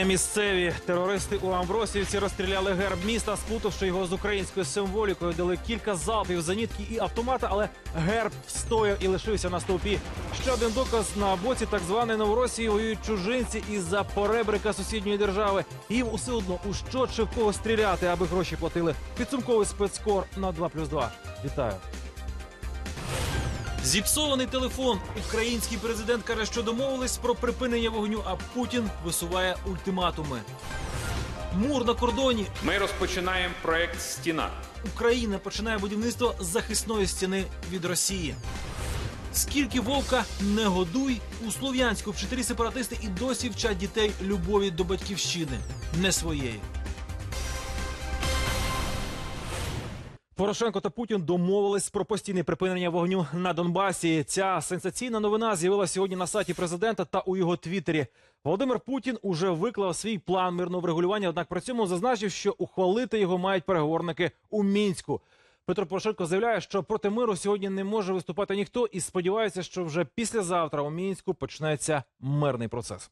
Не місцеві терористи у Амбросівці розстріляли герб міста, сплутавши його з українською символікою. Дали кілька залпів зенітки і автомата, але герб встояв і лишився на стовпі. Ще один доказ на боці так званої Новоросії воюють чужинці із-за поребрика сусідньої держави. Їм усе одно у що чи в кого стріляти, аби гроші платили. Підсумковий спецкор на 2+,2. Вітаю. Зіпсований телефон. Український президент каже, що домовились про припинення вогню, а Путін висуває ультиматуми. Мур на кордоні. Ми розпочинаємо проект Стіна. Україна починає будівництво захисної стіни від Росії. Скільки вовка не годуй у Слов'янську вчителі сепаратисти і досі вчать дітей любові до батьківщини, не своєї. Порошенко та Путін домовились про постійне припинення вогню на Донбасі. Ця сенсаційна новина з'явилася сьогодні на сайті президента та у його твіттері. Володимир Путін уже виклав свій план мирного врегулювання. Однак при цьому зазначив, що ухвалити його мають переговорники у мінську. Петро Порошенко заявляє, що проти миру сьогодні не може виступати ніхто, і сподівається, що вже післязавтра у мінську почнеться мирний процес.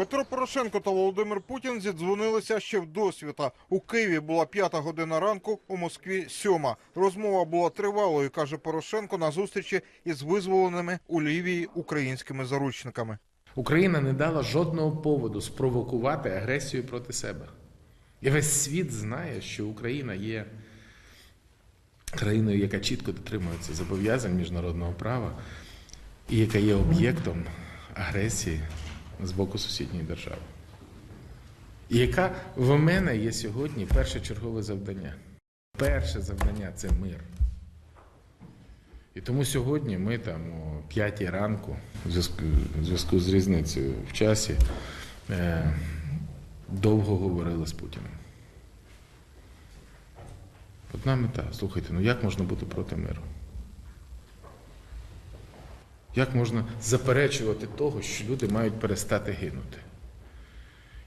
Петро Порошенко та Володимир Путін зідзвонилися ще в досвіта. У Києві була п'ята година ранку, у Москві сьома. Розмова була тривалою, каже Порошенко на зустрічі із визволеними у Лівії українськими заручниками. Україна не дала жодного поводу спровокувати агресію проти себе. І весь світ знає, що Україна є країною, яка чітко дотримується зобов'язань міжнародного права і яка є об'єктом агресії з боку сусідньої держави. І яка в мене є сьогодні першочергове завдання. Перше завдання це мир. І тому сьогодні ми там о 5 ранку, в зв'язку з різницею в часі, е, довго говорили з Путіним. Одна мета. Слухайте, ну як можна бути проти миру? Як можна заперечувати того, що люди мають перестати гинути?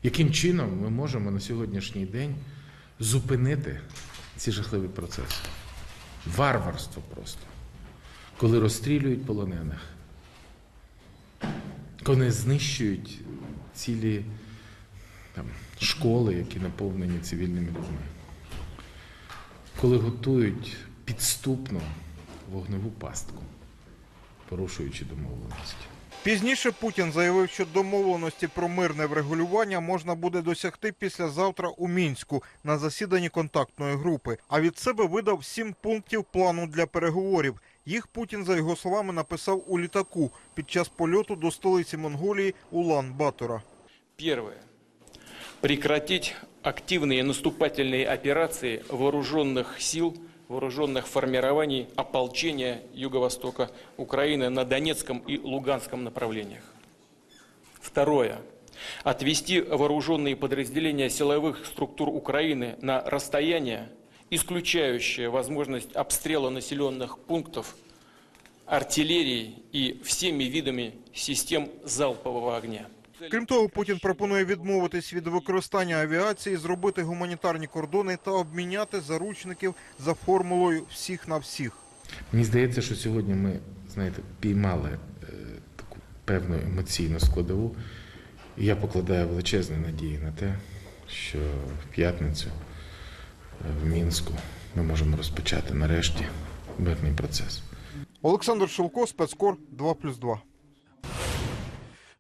Яким чином ми можемо на сьогоднішній день зупинити ці жахливі процеси? Варварство просто коли розстрілюють полонених, коли знищують цілі там, школи, які наповнені цивільними людьми, коли готують підступно вогневу пастку, порушуючи домовленості. Пізніше Путін заявив, що домовленості про мирне врегулювання можна буде досягти післязавтра у мінську на засіданні контактної групи. А від себе видав сім пунктів плану для переговорів. Їх Путін, за його словами, написав у літаку під час польоту до столиці Монголії Улан-Батора. Первое. Прекратить активные наступательные операции вооруженных сил, Вооруженных формирований ополчения Юго-Востока Украины на Донецком и Луганском направлениях. Второе. Отвести вооруженные подразделения силовых структур Украины на расстояние, исключающее возможность обстрела населенных пунктов артиллерией и всеми видами систем залпового огня. Крім того, Путін пропонує відмовитись від використання авіації, зробити гуманітарні кордони та обміняти заручників за формулою всіх на всіх. Мені здається, що сьогодні ми, знаєте, піймали е, таку певну емоційну складову. І я покладаю величезні надії на те, що в п'ятницю е, в Мінську ми можемо розпочати нарешті мирний процес. Олександр Шилко, спецкор 2+,2.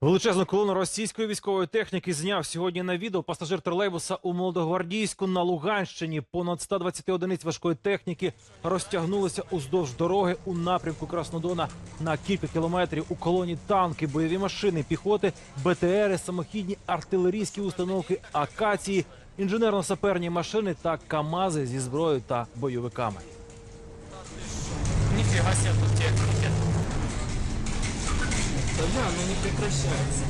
Величезну колону російської військової техніки зняв сьогодні на відео пасажир тролейбуса у Молодогвардійську на Луганщині. Понад 120 одиниць важкої техніки розтягнулися уздовж дороги у напрямку Краснодона на кілька кілометрів. У колоні танки, бойові машини, піхоти, БТРи, самохідні артилерійські установки, акації, інженерно-саперні машини та КАМАЗи зі зброєю та бойовиками. Себе тут техники. Да, оно не прекращается.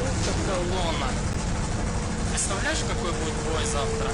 Это колонна. Представляешь, какой будет бой завтра?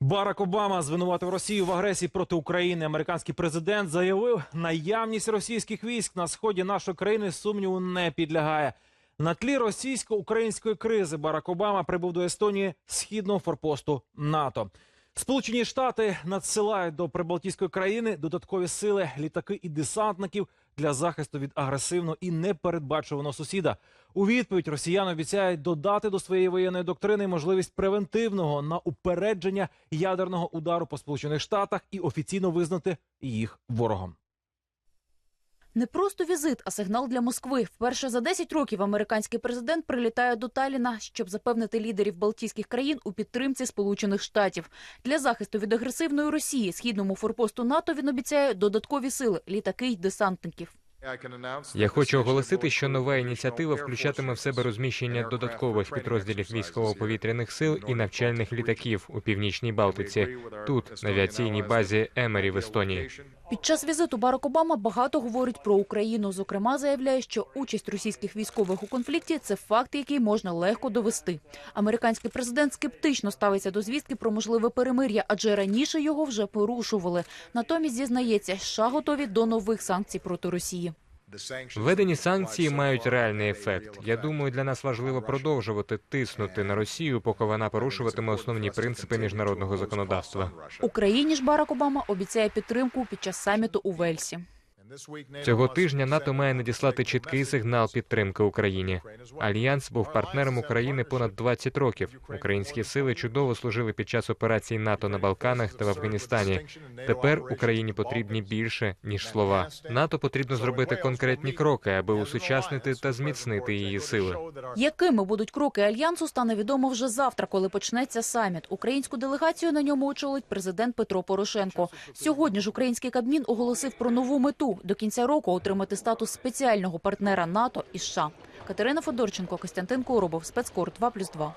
Барак Обама звинуватив Росію в агресії проти України. Американський президент заявив, наявність російських військ на сході нашої країни сумніву не підлягає. На тлі російсько-української кризи Барак Обама прибув до Естонії східного форпосту НАТО. Сполучені Штати надсилають до прибалтійської країни додаткові сили, літаки і десантників для захисту від агресивного і непередбачуваного сусіда. У відповідь росіяни обіцяють додати до своєї воєнної доктрини можливість превентивного на упередження ядерного удару по сполучених штатах і офіційно визнати їх ворогом. Не просто візит, а сигнал для Москви. Вперше за 10 років американський президент прилітає до Таліна, щоб запевнити лідерів Балтійських країн у підтримці Сполучених Штатів. Для захисту від агресивної Росії східному форпосту НАТО він обіцяє додаткові сили літаки й десантників. Я хочу оголосити, що нова ініціатива включатиме в себе розміщення додаткових підрозділів військово-повітряних сил і навчальних літаків у північній Балтиці, тут на авіаційній базі Емері в Естонії. Під час візиту Барак Обама багато говорить про Україну. Зокрема, заявляє, що участь російських військових у конфлікті це факт, який можна легко довести. Американський президент скептично ставиться до звістки про можливе перемир'я, адже раніше його вже порушували. Натомість зізнається, США готові до нових санкцій проти Росії. Введені санкції мають реальний ефект. Я думаю, для нас важливо продовжувати тиснути на Росію, поки вона порушуватиме основні принципи міжнародного законодавства. Україні ж Барак Обама обіцяє підтримку під час саміту у Вельсі. Цього тижня НАТО має надіслати чіткий сигнал підтримки Україні. Альянс був партнером України понад 20 років. Українські сили чудово служили під час операцій НАТО на Балканах та в Афганістані. Тепер Україні потрібні більше ніж слова. НАТО потрібно зробити конкретні кроки, аби усучаснити та зміцнити її сили. Якими будуть кроки альянсу, стане відомо вже завтра, коли почнеться саміт. Українську делегацію на ньому очолить президент Петро Порошенко. Сьогодні ж український кабмін оголосив про нову мету до кінця року отримати статус спеціального партнера НАТО і США. Катерина Федорченко, Костянтин Коробов, спецкор 2+,2.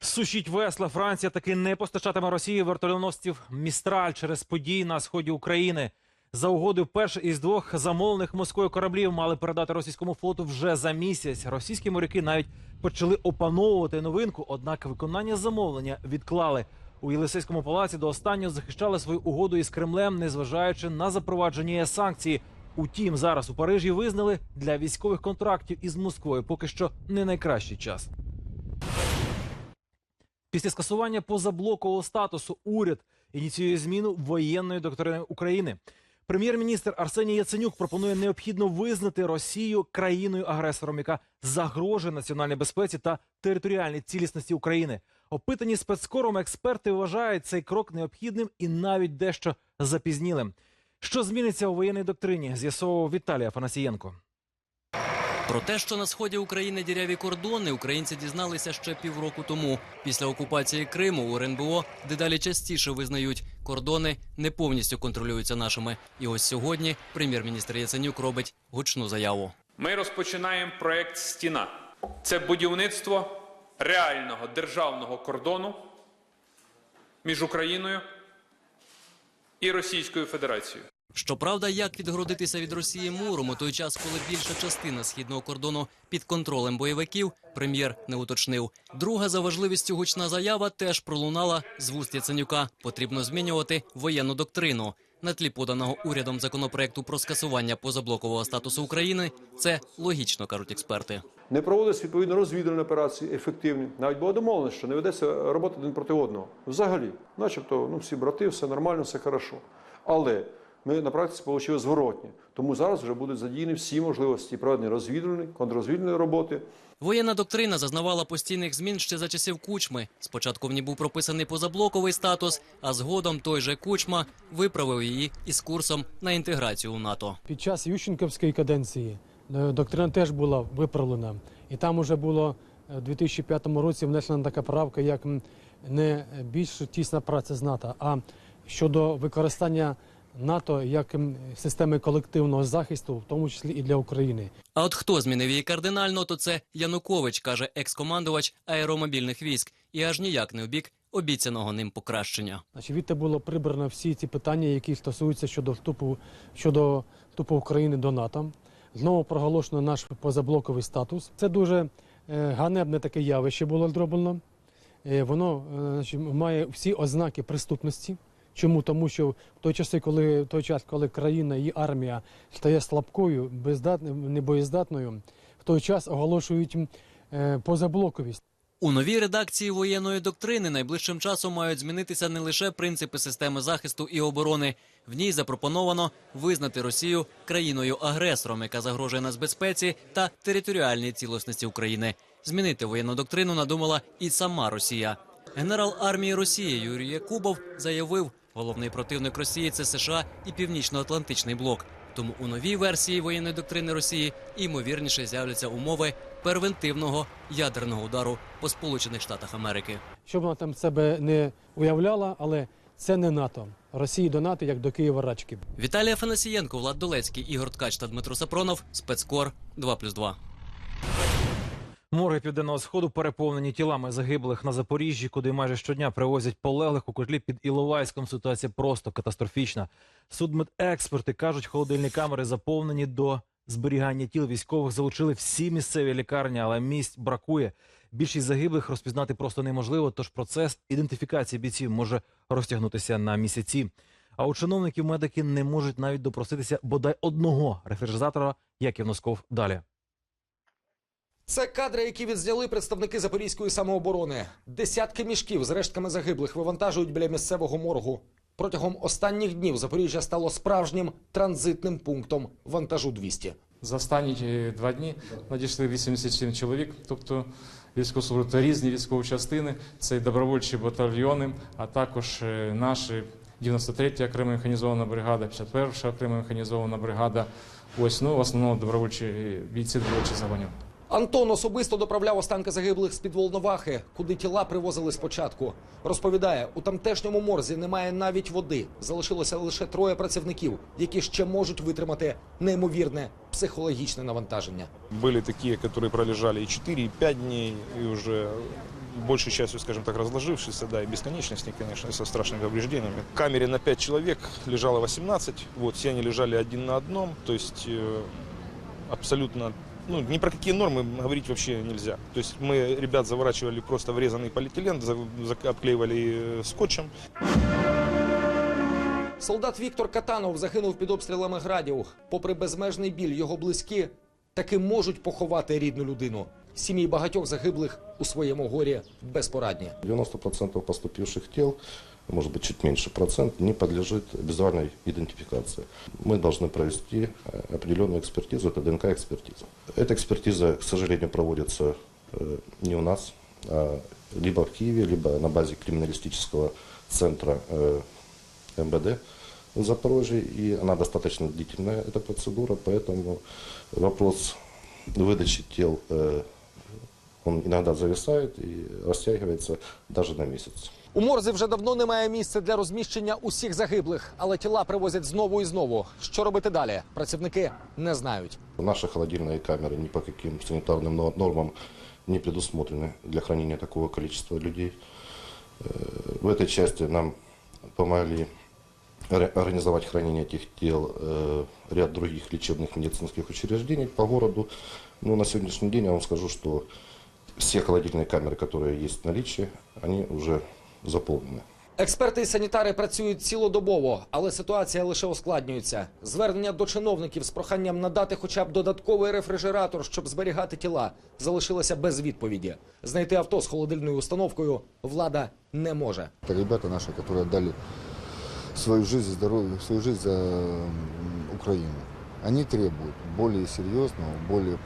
Сушіть весла. Франція таки не постачатиме Росії вертольоносців Містраль через події на сході України. За угодою перший із двох замовлених Москвою кораблів мали передати російському флоту вже за місяць. Російські моряки навіть почали опановувати новинку, однак виконання замовлення відклали. У Єлисейському палаці до останнього захищали свою угоду із Кремлем, незважаючи на запровадження ЄС санкцій. Утім, зараз у Парижі визнали для військових контрактів із Москвою поки що не найкращий час. Після скасування позаблокового статусу уряд ініціює зміну воєнної доктрини України. Прем'єр-міністр Арсеній Яценюк пропонує необхідно визнати Росію країною-агресором, яка загрожує національній безпеці та територіальній цілісності України. Опитані спецкором експерти вважають цей крок необхідним і навіть дещо запізнілим. Що зміниться у воєнній доктрині? З'ясовував Віталій Афанасієнко. Про те, що на сході України діряві кордони, українці дізналися ще півроку тому. Після окупації Криму у РНБО дедалі частіше визнають, кордони не повністю контролюються нашими. І ось сьогодні прем'єр-міністр Яценюк робить гучну заяву. Ми розпочинаємо проект Стіна. Це будівництво реального державного кордону між Україною і Російською Федерацією. Щоправда, як відгородитися від Росії муром у той час, коли більша частина східного кордону під контролем бойовиків, прем'єр не уточнив. Друга за важливістю гучна заява теж пролунала з вуст Яценюка. Потрібно змінювати воєнну доктрину. На тлі поданого урядом законопроекту про скасування позаблокового статусу України це логічно, кажуть експерти. Не проводились відповідно розвідувальні операції ефективні. Навіть було домовлено, що не ведеться робота один проти одного. Взагалі, начебто, ну всі брати, все нормально, все хорошо. Але ми на практиці отримали зворотні. Тому зараз вже будуть задіяні всі можливості проведення розвідувальної, контррозвідувальної роботи. Воєнна доктрина зазнавала постійних змін ще за часів Кучми. Спочатку в ній був прописаний позаблоковий статус, а згодом той же Кучма виправив її із курсом на інтеграцію у НАТО. Під час Ющенківської каденції доктрина теж була виправлена. І там уже було е, в 2005 році внесена така правка, як не більш тісна праця з НАТО, а щодо використання НАТО як системи колективного захисту, в тому числі і для України. А от хто змінив її кардинально, то це Янукович, каже екс-командувач аеромобільних військ, і аж ніяк не в бік обіцяного ним покращення. Значить, відти було прибрано всі ці питання, які стосуються щодо вступу щодо вступу України до НАТО. Знову проголошено наш позаблоковий статус. Це дуже е, ганебне таке явище було зроблено. Е, воно е, значить, має всі ознаки преступності. Чому? Тому що в той час, коли в той час, коли країна і армія стає слабкою, бездатною, небоєздатною, в той час оголошують позаблоковість. У новій редакції воєнної доктрини найближчим часом мають змінитися не лише принципи системи захисту і оборони. В ній запропоновано визнати Росію країною-агресором, яка загрожує нацбезпеці та територіальній цілісності України. Змінити воєнну доктрину надумала і сама Росія. Генерал армії Росії Юрій Якубов заявив, головний противник Росії це США і Північно-Атлантичний блок. Тому у новій версії воєнної доктрини Росії ймовірніше з'являться умови первентивного ядерного удару по Сполучених Штатах Америки. Щоб вона там себе не уявляла, але це не НАТО. Росії до НАТО, як до Києва рачки. Віталій Афанасієнко, Влад Долецький, Ігор Ткач та Дмитро Сапронов. Спецкор 2+,2. Морги південного сходу переповнені тілами загиблих на Запоріжжі, куди майже щодня привозять полеглих у котлі під Іловайськом. Ситуація просто катастрофічна. Судмедексперти кажуть, холодильні камери заповнені до зберігання тіл військових. Залучили всі місцеві лікарні, але місць бракує. Більшість загиблих розпізнати просто неможливо. Тож процес ідентифікації бійців може розтягнутися на місяці. А у чиновників медики не можуть навіть допроситися бодай одного рефрижератора, як і Носков далі. Це кадри, які відзняли представники Запорізької самооборони. Десятки мішків з рештками загиблих вивантажують біля місцевого моргу. Протягом останніх днів Запоріжжя стало справжнім транзитним пунктом вантажу 200. За останні е, два дні надійшли 87 чоловік, тобто військовослужбовці, різні військові частини, це і добровольчі батальйони, а також е, наші 93 окрема механізована бригада, 51 окрема механізована бригада. Ось ну в основному добровольчі е, бійці добровольчих загонів. Антон особисто доправляв останки загиблих з під Волновахи, куди тіла привозили спочатку. Розповідає, у тамтешньому морзі немає навіть води. Залишилося лише троє працівників, які ще можуть витримати неймовірне психологічне навантаження. Были такие, которые пролежали и 4, и 5 дней, и уже большей частью, скажем так, разложившиеся, да, и бесконечности, конечно, со страшными повреждениями. В камере на 5 человек лежало 18, вот, все они лежали один на одном, то есть э, абсолютно, ну, ни про какие нормы говорить вообще нельзя. То есть мы ребят заворачивали просто в резанный полиэтилен, за- за- обклеивали э, скотчем, Солдат Віктор Катанов загинув під обстрілами градів. Попри безмежний біль, його близькі таки можуть поховати рідну людину. Сім'ї багатьох загиблих у своєму горі безпорадні. 90% поступивших тел, может быть чуть меньше процент, не подлежит визуальной идентификации. Мы должны провести э, определенную экспертизу, это ДНК-экспертиза. Эта экспертиза, к сожалению, проводится э, не у нас, а либо в Киеве, либо на базе криминалистического центра э, МВД в Запорожье, и она достаточно длительная, эта процедура, поэтому вопрос выдачи тел он иногда зависает и растягивается даже на месяц. У морзі вже давно немає місця для розміщення усіх загиблих, але тіла привозять знову і знову. Що робити далі? Працівники не знають. Наши холодильные камеры ни по каким санитарным но- нормам не предусмотрены для хранения такого количества людей. Э, В этой части нам помогли ор- организовать хранение этих тел э, ряд других лечебных медицинских учреждений по городу. Но на сегодняшний день я вам скажу, что все холодильные камеры, которые есть в наличии, они уже заполнены. Експерти і санітари працюють цілодобово, але ситуація лише ускладнюється. Звернення до чиновників з проханням надати хоча б додатковий рефрижератор, щоб зберігати тіла, залишилося без відповіді. Знайти авто з холодильною установкою влада не може. Это ребята наши, которые отдали свою жизнь, здоровье, свою жизнь за м, Украину. Они требуют более серьезного, более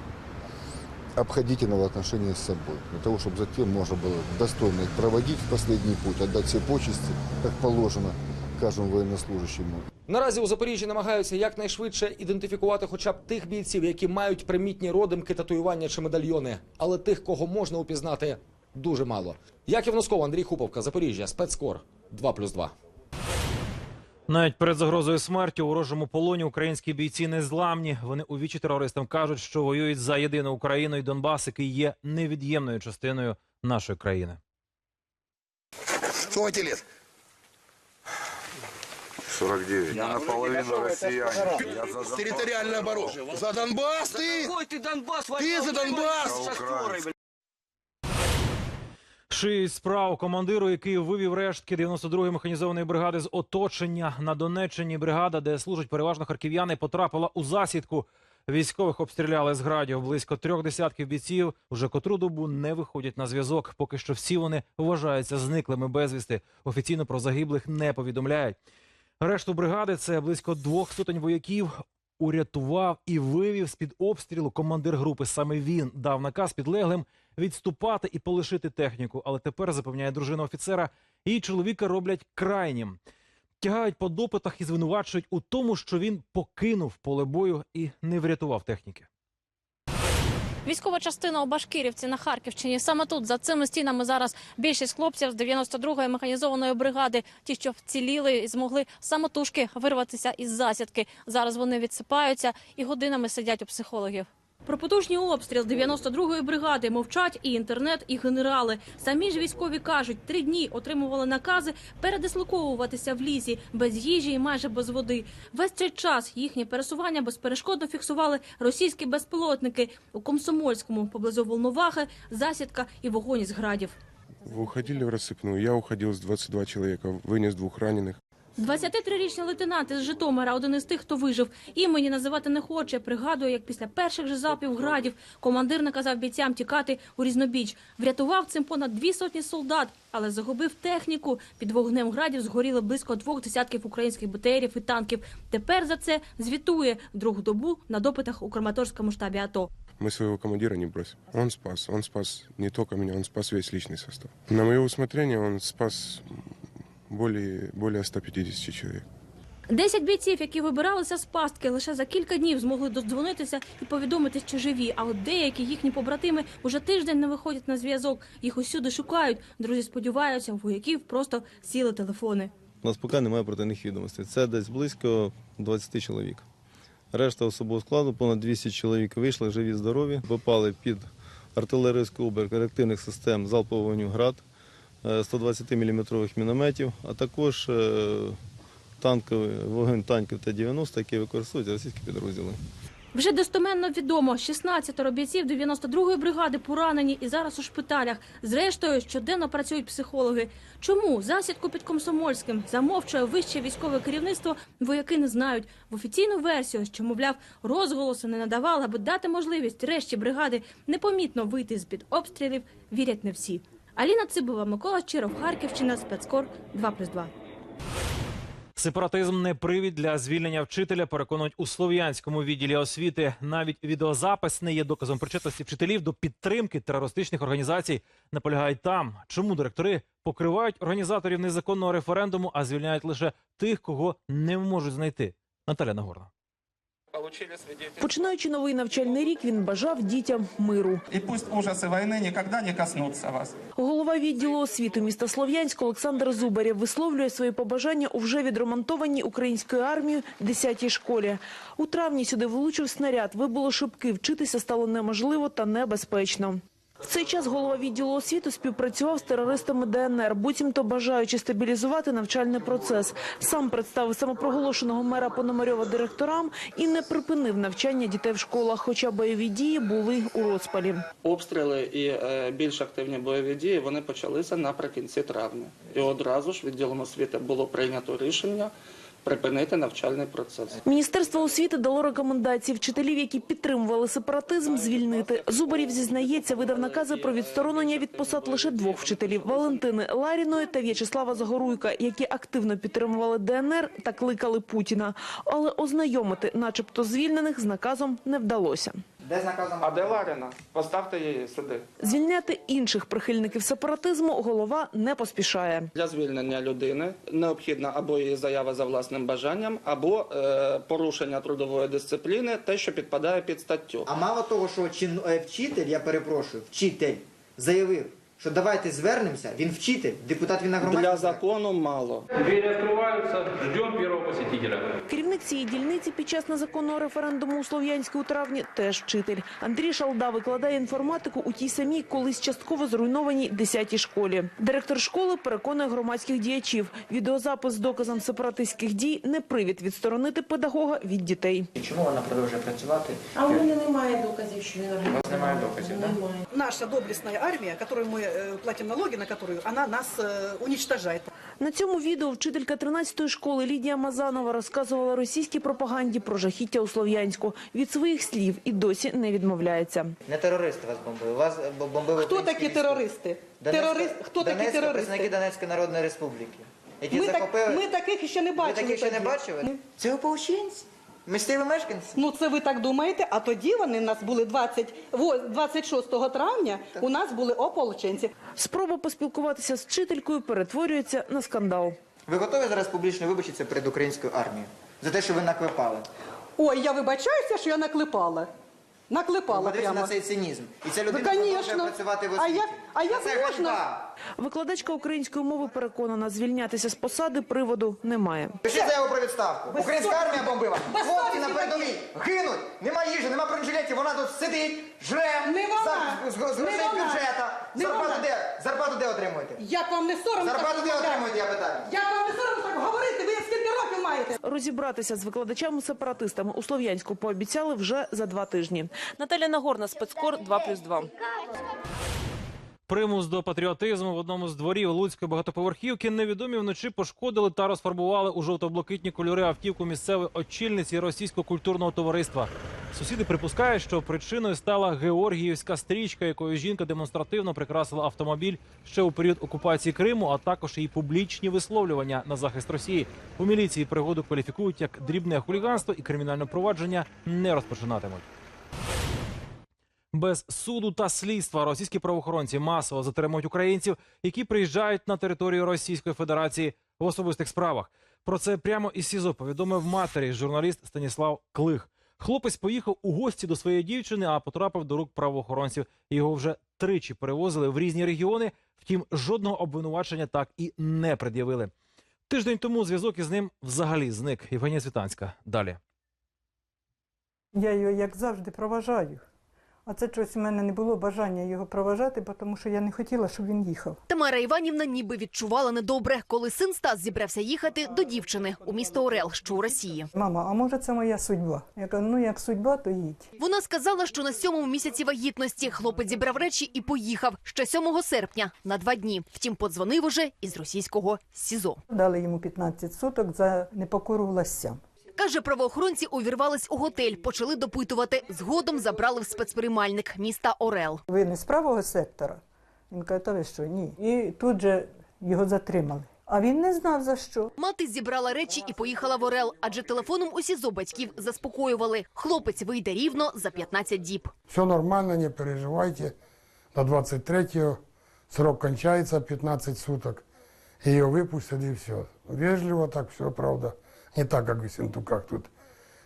обходительного отношения с собой. Для того, чтобы затем можно было достойно их проводить в последний путь, отдать все почести, как положено каждому военнослужащему. Наразі у Запоріжжі намагаються якнайшвидше ідентифікувати хоча б тих бійців, які мають примітні родимки, татуювання чи медальйони. Але тих, кого можна упізнати, дуже мало. Яків Носков, Андрій Хуповка, Запоріжжя, спецкор 2+,2. Навіть перед загрозою смерті у ворожому полоні українські бійці незламні. Вони у вічі терористам кажуть, що воюють за єдину Україну і Донбас, який є невід'ємною частиною нашої країни. Сколько лет? 49. Я наполовину россиянин. Я за Донбасс. Территориальная оборона. За Донбасс ты? Какой ты Донбасс? Ты за Донбасс? Шість справ командиру, який вивів рештки 92-ї механізованої бригади з оточення на Донеччині. Бригада, де служать переважно харків'яни, потрапила у засідку. Військових обстріляли з градів. Близько трьох десятків бійців уже котру добу не виходять на зв'язок. Поки що всі вони вважаються зниклими безвісти. Офіційно про загиблих не повідомляють. Решту бригади це близько двох сотень вояків. Урятував і вивів з під обстрілу командир групи. Саме він дав наказ підлеглим відступати і полишити техніку. Але тепер запевняє дружина офіцера, її чоловіка роблять крайнім. Тягають по допитах і звинувачують у тому, що він покинув поле бою і не врятував техніки. Військова частина у Башкирівці на Харківщині. Саме тут, за цими стінами, зараз більшість хлопців з 92-ї механізованої бригади, ті, що вціліли і змогли самотужки вирватися із засідки. Зараз вони відсипаються і годинами сидять у психологів. Про потужний обстріл 92-ї бригади мовчать і інтернет, і генерали. Самі ж військові кажуть, три дні отримували накази передислоковуватися в лісі без їжі і майже без води. Весь цей час їхнє пересування безперешкодно фіксували російські безпілотники у Комсомольському поблизу Волновахи, засідка і вогонь із градів. Уходили в рассыпную. Я уходил с 22 человека, вынес двух раненых. 23-річний лейтенант із Житомира, один із тих, хто вижив. Імені називати не хоче. Пригадує, як після перших же залпів градів командир наказав бійцям тікати у різнобіч. Врятував цим понад дві сотні солдат, але загубив техніку. Під вогнем градів згоріли близько двох десятків українських БТРів і танків. Тепер за це звітує другу добу на допитах у Краматорському штабі АТО. Мы своего командира не бросим. Он спас. Он спас не только меня, он спас весь личный состав. На мое усмотрение он спас более, более 150 человек. Десять бійців, які вибиралися з пастки, лише за кілька днів змогли додзвонитися і повідомити, що живі. А от деякі їхні побратими уже тиждень не виходять на зв'язок. Їх усюди шукають. Друзі сподіваються, вояків просто сіли телефони. У нас поки немає проти них відомостей. Це десь близько 20 чоловік. Решта особового складу, понад 200 чоловік вийшли, живі, здорові, попали під артилерійський обер реактивних систем залпового вогню «Град», 120-мм мінометів, а також е, танковий вогонь танків Т-90, які використовують російські підрозділи. Вже достоменно відомо, 16 бійців 92-ї бригади поранені і зараз у шпиталях. Зрештою, щоденно працюють психологи. Чому засідку під Комсомольським замовчує вище військове керівництво, вояки не знають. В офіційну версію, що, мовляв, розголосу не надавали, аби дати можливість решті бригади непомітно вийти з-під обстрілів, вірять не всі. Аліна Цибова, Микола Щиров, Харківщина, спецкор 2+,2. Сепаратизм не привід для звільнення вчителя. Переконують у слов'янському відділі освіти. Навіть відеозапис не є доказом причетності вчителів до підтримки терористичних організацій. Наполягають там, чому директори покривають організаторів незаконного референдуму, а звільняють лише тих, кого не можуть знайти. Наталя Нагорна. Починаючи новий навчальний рік, він бажав дітям миру. І пусть ужаси війни ніколи не коснуться вас. Голова відділу освіти міста Слов'янськ Олександр Зубарєв висловлює свої побажання у вже відремонтованій українською армією 10-й школі. У травні сюди влучив снаряд, вибуло шибки, вчитися стало неможливо та небезпечно. В цей час голова відділу освіти співпрацював з терористами ДНР, буцімто бажаючи стабілізувати навчальний процес. Сам представив самопроголошеного мера Пономарьова директорам і не припинив навчання дітей в школах, хоча бойові дії були у розпалі. Обстріли і е, більш активні бойові дії вони почалися наприкінці травня. І одразу ж відділом освіти було прийнято рішення припинити навчальний процес. Міністерство освіти дало рекомендації вчителів, які підтримували сепаратизм, звільнити. Зубарів зізнається, видав накази про відсторонення від посад лише двох вчителів – Валентини Ларіної та В'ячеслава Загоруйка, які активно підтримували ДНР та кликали Путіна. Але ознайомити начебто звільнених з наказом не вдалося. Де наказом? А де Ларина? Поставте її сюди. Звільняти інших прихильників сепаратизму голова не поспішає. Для звільнення людини необхідна або її заява за власним бажанням, або е, порушення трудової дисципліни, те, що підпадає під статтю. А мало того, що чин... е, вчитель, я перепрошую, вчитель заявив, що давайте звернемося, він вчитель, депутат він на громаді. Для закону мало. Двері відкриваються, ждемо першого посетителя. Керівник цієї дільниці під час незаконного референдуму у Слов'янську у травні теж вчитель. Андрій Шалда викладає інформатику у тій самій, колись частково зруйнованій 10-й школі. Директор школи переконує громадських діячів. Відеозапис з доказом сепаратистських дій не привід відсторонити педагога від дітей. Чому вона продовжує працювати? А у мене немає доказів, що він У вас немає доказів, так? Наша доблестная армия, которую мы э, платим налоги, на которую она нас э, уничтожает. На цьому відео вчителька 13-ї школи Лідія Мазанова розказувала російській пропаганді про жахіття у Слов'янську. Від своїх слів і досі не відмовляється. Не терористи вас бомбили. Вас б- бомбили Хто такі військові. терористи? Донецька- Терорист, хто такі Донецька, терористи? Представники Донецької Народної Республіки. Які Ми, захопили... так, ми таких ще не Ви бачили. таких ще не бачили? Ми- Це ополченці. Місцеві мешканці. Ну це ви так думаєте? А тоді вони у нас були 20, во- 26 травня. У нас були ополченці. Спроба поспілкуватися з вчителькою перетворюється на скандал. Ви готові зараз публічно вибачитися перед українською армією? За те, що ви наклепали? Ой, я вибачаюся, що я наклепала. Наклепала Подивіться прямо. на цей цинізм. І ця Ну, людина продовжує конечно. працювати в А освіті. як, а як Це можна? ганьба. Викладачка української мови переконана, звільнятися з посади приводу немає. Пишіть заяву про відставку. Без Українська армія бомбила. Хлопці на передовій гинуть. Нема їжі, нема бронежилетів. Вона тут сидить, жре. Не вона. З, з, з Не грошей вона. бюджета. Не Зарплату вона. де? Зарплату де отримуєте? Як вам не соромно? Зарплату де розмовляти? отримуєте, я питаю. Як вам не соромно так говорити? Ви маєте? Розібратися з викладачами-сепаратистами у Слов'янську пообіцяли вже за два тижні. Наталя Нагорна, спецкор 2+,2. Примус до патріотизму в одному з дворів Луцької багатоповерхівки невідомі вночі пошкодили та розфарбували у жовто-блакитні кольори автівку місцевої очільниці російського культурного товариства. Сусіди припускають, що причиною стала георгіївська стрічка, якою жінка демонстративно прикрасила автомобіль ще у період окупації Криму, а також її публічні висловлювання на захист Росії. У міліції пригоду кваліфікують як дрібне хуліганство і кримінальне провадження не розпочинатимуть. Без суду та слідства російські правоохоронці масово затримують українців, які приїжджають на територію Російської Федерації в особистих справах. Про це прямо із СІЗО повідомив матері журналіст Станіслав Клих. Хлопець поїхав у гості до своєї дівчини, а потрапив до рук правоохоронців. Його вже тричі перевозили в різні регіони. Втім, жодного обвинувачення так і не пред'явили. Тиждень тому зв'язок із ним взагалі зник. Євгенія Світанська. Далі. Я його, як завжди, проважаю. А це щось у мене не було бажання його проважати, тому що я не хотіла, щоб він їхав. Тамара Іванівна ніби відчувала недобре, коли син Стас зібрався їхати до дівчини у місто Орел, що у Росії. Мама, а може це моя судьба? Я кажу, ну як судьба, то їдь. Вона сказала, що на сьомому місяці вагітності хлопець зібрав речі і поїхав ще 7 серпня на два дні. Втім, подзвонив уже із російського СІЗО. Дали йому 15 суток за непокору властям. Каже, правоохоронці увірвались у готель, почали допитувати. Згодом забрали в спецприймальник міста Орел. Ви не з правого сектора? Він каже, та ви що, ні. І тут же його затримали. А він не знав за що. Мати зібрала речі і поїхала в Орел, адже телефоном у СІЗО батьків заспокоювали. Хлопець вийде рівно за 15 діб. Все нормально, не переживайте. До 23-го срок кончается, 15 суток. Ее выпустят и все. Вежливо так все, правда. Не так, как в Сентуках тут.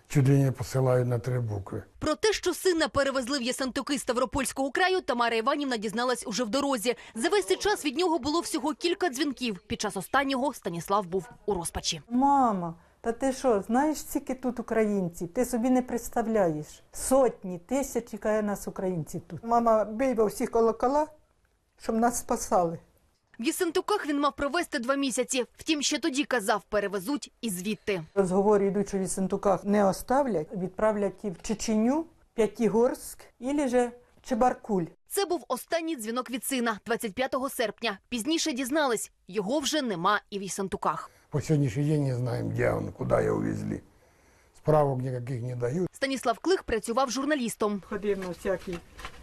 Чуть ли не посылают на три буквы. Про те, що сина перевезли в Ясантуки Ставропольського краю, Тамара Іванівна дізналась уже в дорозі. За весь цей час від нього було всього кілька дзвінків. Під час останнього Станіслав був у розпачі. Мама, та ти що, знаєш, скільки тут українців? Ти собі не представляєш. Сотні, тисячі нас українців тут. Мама, бий во всі колокола, щоб нас спасали. В Ясантуках він мав провести два місяці. Втім, ще тоді казав, перевезуть і звідти. Розговори йдуть, що в Сентуках не оставлять, відправлять і в Чеченю, П'ятігорськ, і же Чебаркуль. Це був останній дзвінок від сина 25 серпня. Пізніше дізнались, його вже нема і в Ясантуках. По сегодняшний день не знаем, где он, куда его увезли. Справок никаких не дают. Станіслав Клих працював журналістом. Ходив на всякі,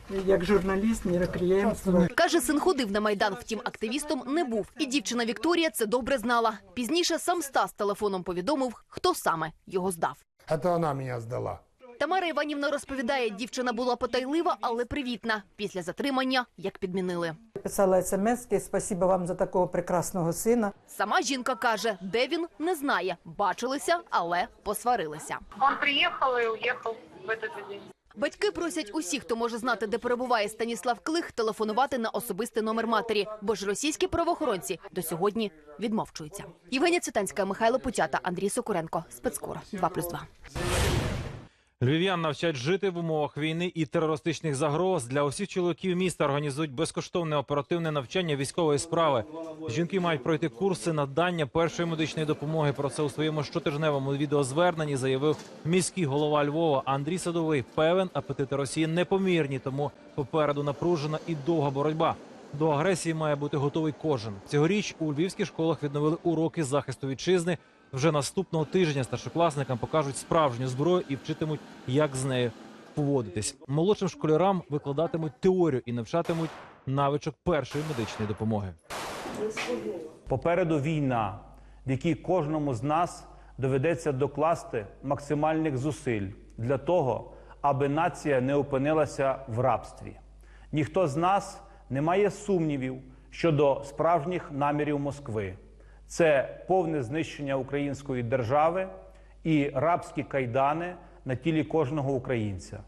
як журналіст, міроприємства. Каже, син ходив на майдан, втім активістом не був. І дівчина Вікторія це добре знала. Пізніше сам Стас телефоном повідомив, хто саме його здав. Это она меня сдала. Тамара Іванівна розповідає, дівчина була потайлива, але привітна. Після затримання як підмінили. Писала смс спасибо вам за такого прекрасного сина. Сама жінка каже, де він не знає. Бачилися, але посварилися. Он приїхав і уїхав в этот день. Батьки просять усіх, хто може знати, де перебуває Станіслав Клих, телефонувати на особистий номер матері, бо ж російські правоохоронці до сьогодні відмовчуються. Євгенія Цитанська, Михайло Путята, Андрій Сокуренко. Спецкор 2+,2. Львів'ян навчать жити в умовах війни і терористичних загроз. Для усіх чоловіків міста організують безкоштовне оперативне навчання військової справи. Жінки мають пройти курси надання першої медичної допомоги. Про це у своєму щотижневому відеозверненні заявив міський голова Львова Андрій Садовий. Певен, апетити Росії непомірні, тому попереду напружена і довга боротьба. До агресії має бути готовий кожен. Цьогоріч у львівських школах відновили уроки захисту вітчизни. Вже наступного тижня старшокласникам покажуть справжню зброю і вчитимуть, як з нею поводитись. Молодшим школярам викладатимуть теорію і навчатимуть навичок першої медичної допомоги. Попереду війна, в якій кожному з нас доведеться докласти максимальних зусиль для того, аби нація не опинилася в рабстві. Ніхто з нас не має сумнівів щодо справжніх намірів Москви. Це повне знищення української держави і рабські кайдани на тілі кожного українця.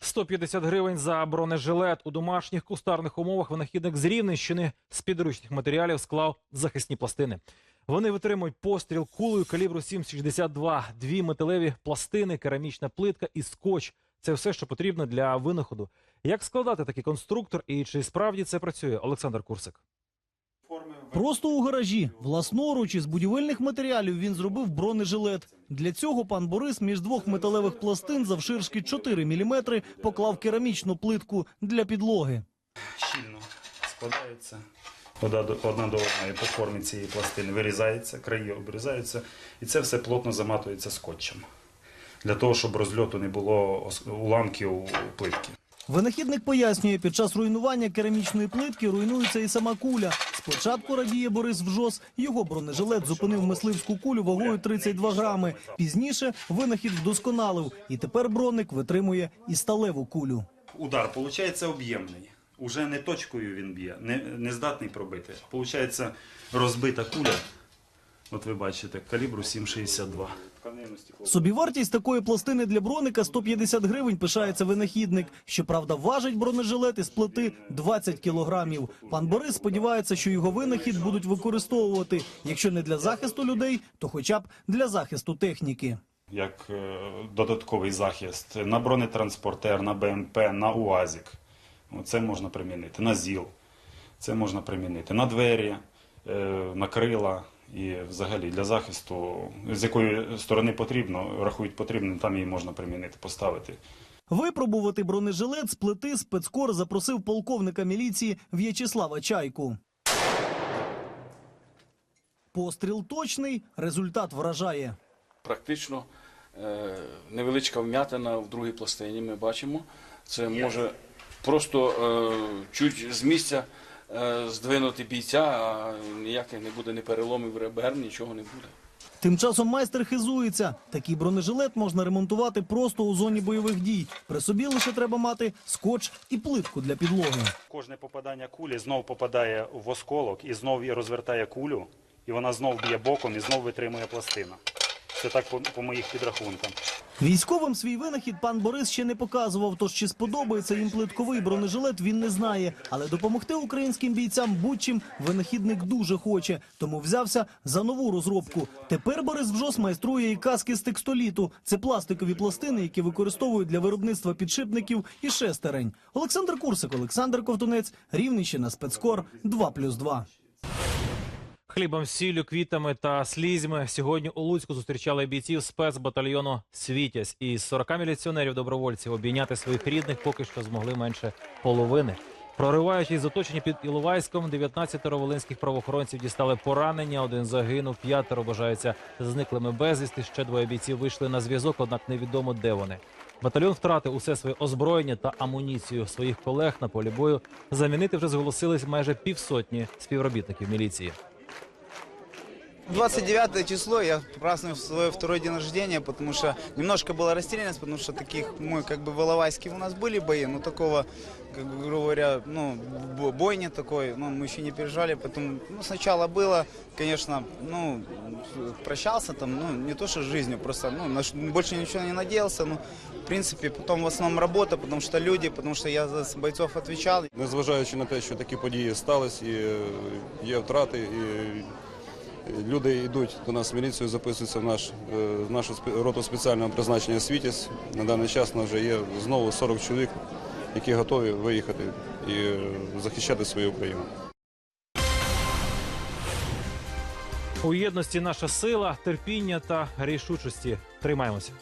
150 гривень за бронежилет у домашніх кустарних умовах винахідник з Рівненщини з підручних матеріалів склав захисні пластини. Вони витримують постріл кулею калібру 7,62, дві металеві пластини, керамічна плитка і скотч. Це все, що потрібно для винаходу. Як складати такий конструктор і чи справді це працює? Олександр Курсик. Просто у гаражі, власноруч із будівельних матеріалів він зробив бронежилет. Для цього пан Борис між двох металевих пластин завширшки 4 мм поклав керамічну плитку для підлоги. щільно складається одна до, одної по формі цієї пластини, вирізається, краї обрізаються, і це все плотно заматується скотчем. Для того, щоб розльоту не було уламків плитки. Винахідник пояснює, під час руйнування керамічної плитки руйнується і сама куля. Спочатку радіє Борис Вжос, його бронежилет зупинив мисливську кулю вагою 32 грами. Пізніше винахід вдосконалив, і тепер броник витримує і сталеву кулю. Удар, виходить, об'ємний. Уже не точкою він б'є, не, не здатний пробити. Получається розбита куля. От ви бачите, калібру 7,62. Собівартість такої пластини для броника 150 гривень пишається винахідник. Щоправда, важить бронежилет із плити 20 кілограмів. Пан Борис сподівається, що його винахід будуть використовувати, якщо не для захисту людей, то хоча б для захисту техніки. як е, додатковий захист на бронетранспортер, на БМП, на УАЗик. Це можна примінити, на ЗІЛ. Це можна примінити на двері, е, на крила і взагалі для захисту, з якої сторони потрібно, рахують потрібним, там її можна примінити, поставити. Випробувати бронежилет з плити спецкор запросив полковника міліції В'ячеслава Чайку. Постріл точний, результат вражає. Практично е, невеличка вм'ятина в другій пластині ми бачимо. Це може просто е, чуть з місця здвинути бійця, а ніяких не буде ні переломів ребер, нічого не буде. Тим часом майстер хизується. Такий бронежилет можна ремонтувати просто у зоні бойових дій. При собі лише треба мати скотч і плитку для підлоги. Кожне попадання кулі знов попадає в осколок і знов розвертає кулю, і вона знов б'є боком і знов витримує пластина. Це так по, по моїх підрахункам. Військовим свій винахід пан Борис ще не показував. Тож чи сподобається їм плитковий бронежилет, він не знає. Але допомогти українським бійцям будь-чим винахідник дуже хоче. Тому взявся за нову розробку. Тепер Борис Вжос майструє і каски з текстоліту. Це пластикові пластини, які використовують для виробництва підшипників і шестерень. Олександр Курсик, Олександр Ковтунець, Рівненщина, спецкор 2+,2. Хлібом, сіллю, квітами та слізьми сьогодні у Луцьку зустрічали бійців спецбатальйону Світязь. Із 40 міліціонерів добровольців обійняти своїх рідних поки що змогли менше половини. Прориваючись з оточення під Іловайськом, 19 волинських правоохоронців дістали поранення. Один загинув, п'ятеро вважаються зниклими безвісти. Ще двоє бійців вийшли на зв'язок, однак невідомо де вони. Батальйон втратив усе своє озброєння та амуніцію своїх колег на полі бою. Замінити вже зголосились майже півсотні співробітників міліції. 29 число я праздную свой второй день рождения, потому что немножко была растерянность, потому что таких, мы как бы в Иловайске у нас были бои, но такого, как бы, грубо говоря, ну, б- бойни такой, ну, мы еще не переживали, поэтому, ну, сначала было, конечно, ну, прощался там, ну, не то что с жизнью, просто, ну, на ш- больше ничего не надеялся, ну, в принципе, потом в основном работа, потому что люди, потому что я за бойцов отвечал. Незважаючи на те, що такі події стались, і е, є втрати, і люди йдуть до нас в міліцію, записуються в наш, е, в нашу роту спеціального призначення «Світіс». На даний час нас вже є знову 40 чоловік, які готові виїхати і захищати свою Україну. У єдності наша сила, терпіння та рішучості. Тримаємося.